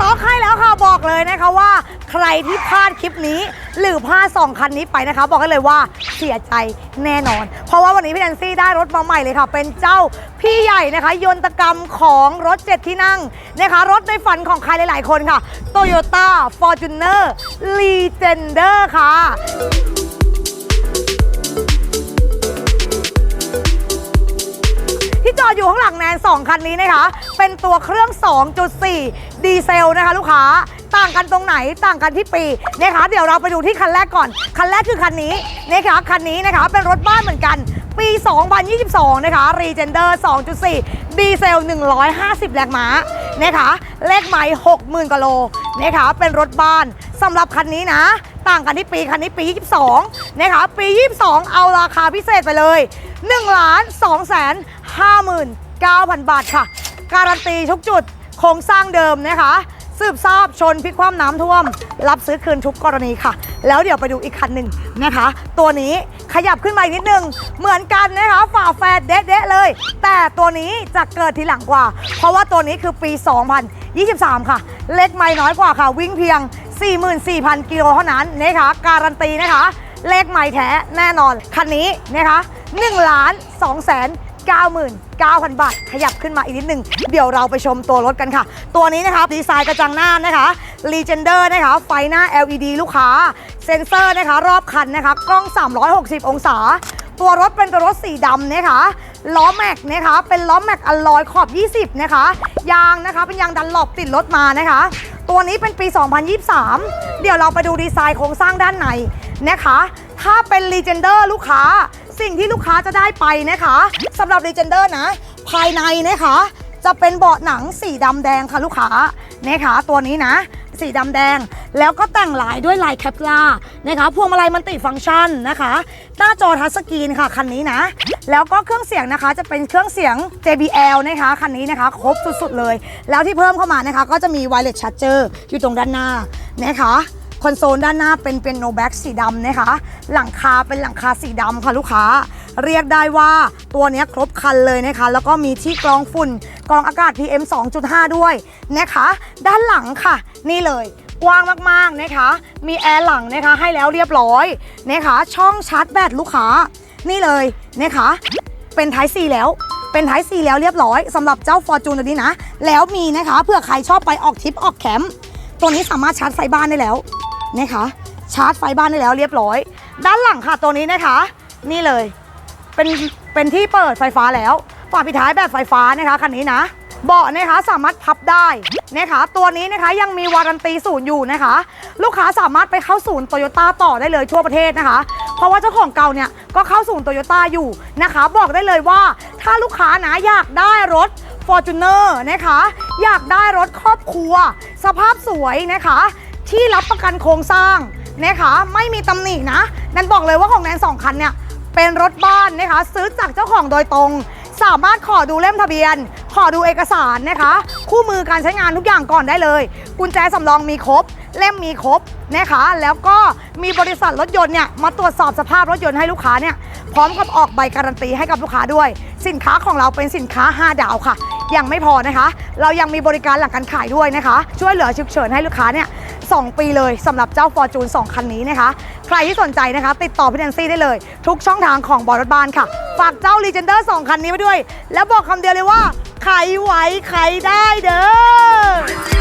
ต็อกให้แล้วค่ะบอกเลยนะคะว่า ใครที่พลาดคลิปนี้ หรือพลาดสองคันนี้ไปนะคะ บอกกันเลยว่าเสียใจแน่นอน เพราะว่าวันนี้พี่แนนซี่ได้รถมาใหม่เลยค่ะ เป็นเจ้าพี่ใหญ่นะคะ ยนตกรรมของรถ7ที่นั่งนะคะ รถในฝันของใครหลาย ๆ คนค่ะ Toyota Fortuner Legender ค่ะที่จอดอยู่ข้างหลังแนน2คันนี้นะคะ เป็นตัวเครื่อง 2.4 ดีเซลนะคะ ลูกค้าต่างกันตรงไหนต่างกันที่ปีนะคะเดี๋ยวเราไปดูที่คันแรกก่อน คันแรกคือคันนี้นะคะคันนี้นะคะเป็นรถบ้านเหมือนกัน ปี 2022 นะคะ Regender 2.4 ดีเซล 150 แรงม้านะคะเลขไมล์60,000กว่าโลนะคะเป็นรถบ้านสำหรับคันนี้นะ ต่างกันที่ปีคันนี้ปี 22 นะคะปี 22 เอาราคาพิเศษไปเลย1ล้าน2แสน59,000 บาทค่ะ การันตีทุกจุด โครงสร้างเดิมนะคะ สืบทราบชนพลิกคว่ำน้ำท่วม รับซื้อคืนทุกกรณีค่ะ แล้วเดี๋ยวไปดูอีกคันหนึ่งนะคะ ตัวนี้ขยับขึ้นมาอีกนิดนึง เหมือนกันนะคะฝ่าแฝดเด๊ะเลย แต่ตัวนี้จะเกิดทีหลังกว่า เพราะว่าตัวนี้คือปี 2023 ค่ะ เล็กไม่น้อยกว่าค่ะ วิ่งเพียง 44,000 กิโลเท่านั้นนะคะ การันตีนะคะ เลขไม่แท้แน่นอน คันนี้นะคะ1ล้าน2แสน 99,000 บาท ขยับขึ้นมาอีกนิดนึงเดี๋ยวเราไปชมตัวรถกันค่ะ ตัวนี้นะคะดีไซน์กระจังหน้านะคะ Legender นะคะ ไฟหน้า LED ลูกค้า เซ็นเซอร์นะคะ รอบคันนะคะ กล้อง 360 องศา ตัวรถเป็นตัวรถสีดำนะคะล้อแม็กนะคะเป็นล้อแม็กอลลอยขอบ 20 นะคะ ยางนะคะเป็นยางดันหลบติดรถมานะคะ ตัวนี้เป็นปี 2023 เดี๋ยวเราไปดูดีไซน์โครงสร้างด้านในนะคะ ถ้าเป็น Legender ลูกค้า สิ่งที่ลูกค้าจะได้ไปนะคะสำหรับ Legender นะ ภายในนะคะ จะเป็นเบาะหนังสีดำแดงค่ะลูกค้านะคะตัวนี้นะ สีดำแดง แล้วก็แต่งลายด้วยลายแคปลานะคะพวงมาลัยมันติฟังก์ชันนะคะ หน้าจอทัชสกรีนค่ะคันนี้นะ แล้วก็เครื่องเสียงนะคะจะเป็นเครื่องเสียง JBL นะคะคันนี้นะคะ ครบสุดๆเลย แล้วที่เพิ่มเข้ามานะคะ ก็จะมี wireless charger อยู่ตรงด้านหน้านะคะ คอนโซลด้านหน้าเป็นเป็นโนแบ็กสีดำนะคะ หลังคาเป็นหลังคาสีดำค่ะลูกค้า เรียกได้ว่าตัวนี้ครบคันเลยนะคะ แล้วก็มีที่กรองฝุ่นกรองอากาศ PM 2.5 ด้วยนะคะ ด้านหลังค่ะ นี่เลยกว้างมากๆนะคะ มีแอร์หลังนะคะให้แล้วเรียบร้อยนะคะ ช่องชาร์จแบตลูกค้า นี่เลยนะคะ เป็นไทซีแล้ว เป็นไทซีแล้วเรียบร้อยสำหรับเจ้าฟอร์จูนตัวนี้นะ แล้วมีนะคะเผื่อใครชอบไปออกทริปออกแคมป์ ตัวนี้สามารถชาร์จไฟบ้านได้แล้ว นะคะ ชาร์จไฟบ้านได้แล้วเรียบร้อย ด้านหลังค่ะตัวนี้นะคะ นี่เลย เป็นเป็นที่เปิดไฟฟ้าแล้วฝาปิดท้ายแบบไฟฟ้านะคะคันนี้นะเบาะนะคะสามารถพับได้นะคะตัวนี้นะคะยังมีวารันตีศูนย์อยู่นะคะ ลูกค้าสามารถไปเข้าศูนย์โตโยต้าต่อได้เลยทั่วประเทศนะคะ เพราะว่าเจ้าของเก่าเนี่ยก็เข้าศูนย์โตโยต้าอยู่นะคะ บอกได้เลยว่าถ้าลูกค้านะอยากได้รถ f o r t u n e r นะคะ อยากได้รถครอบครัว สภาพสวยนะคะ ที่รับประกันโครงสร้างนะคะไม่มีตำหนินะนันบอกเลยว่าของแนนสองคันเนี่ยเป็นรถบ้านนะคะซื้อจากเจ้าของโดยตรง สามารถขอดูเล่มทะเบียน ขอดูเอกสารนะคะ คู่มือการใช้งานทุกอย่างก่อนได้เลย กุญแจสำรองมีครบ เล่มมีครบนะคะ แล้วก็มีบริษัทรถยนต์เนี่ยมาตรวจสอบสภาพรถยนต์ให้ลูกค้าเนี่ยพร้อมกับออกใบการันตีให้กับลูกค้าด้วย สินค้าของเราเป็นสินค้า 5 ดาวค่ะ ยังไม่พอนะคะ เรายังมีบริการหลังการขายด้วยนะคะ ช่วยเหลือฉุกเฉินให้ลูกค้าเนี่ย สองปีเลยสำหรับเจ้า Fortune 2 คันนี้นะคะ ใครที่สนใจนะคะ ติดต่อพี่แนนซี่ได้เลย ทุกช่องทางของบอรถบ้านค่ะ ฝากเจ้า Legender 2 คันนี้ไว้ด้วย แล้วบอกคำเดียวเลยว่า ใครไหวใครได้เด้อ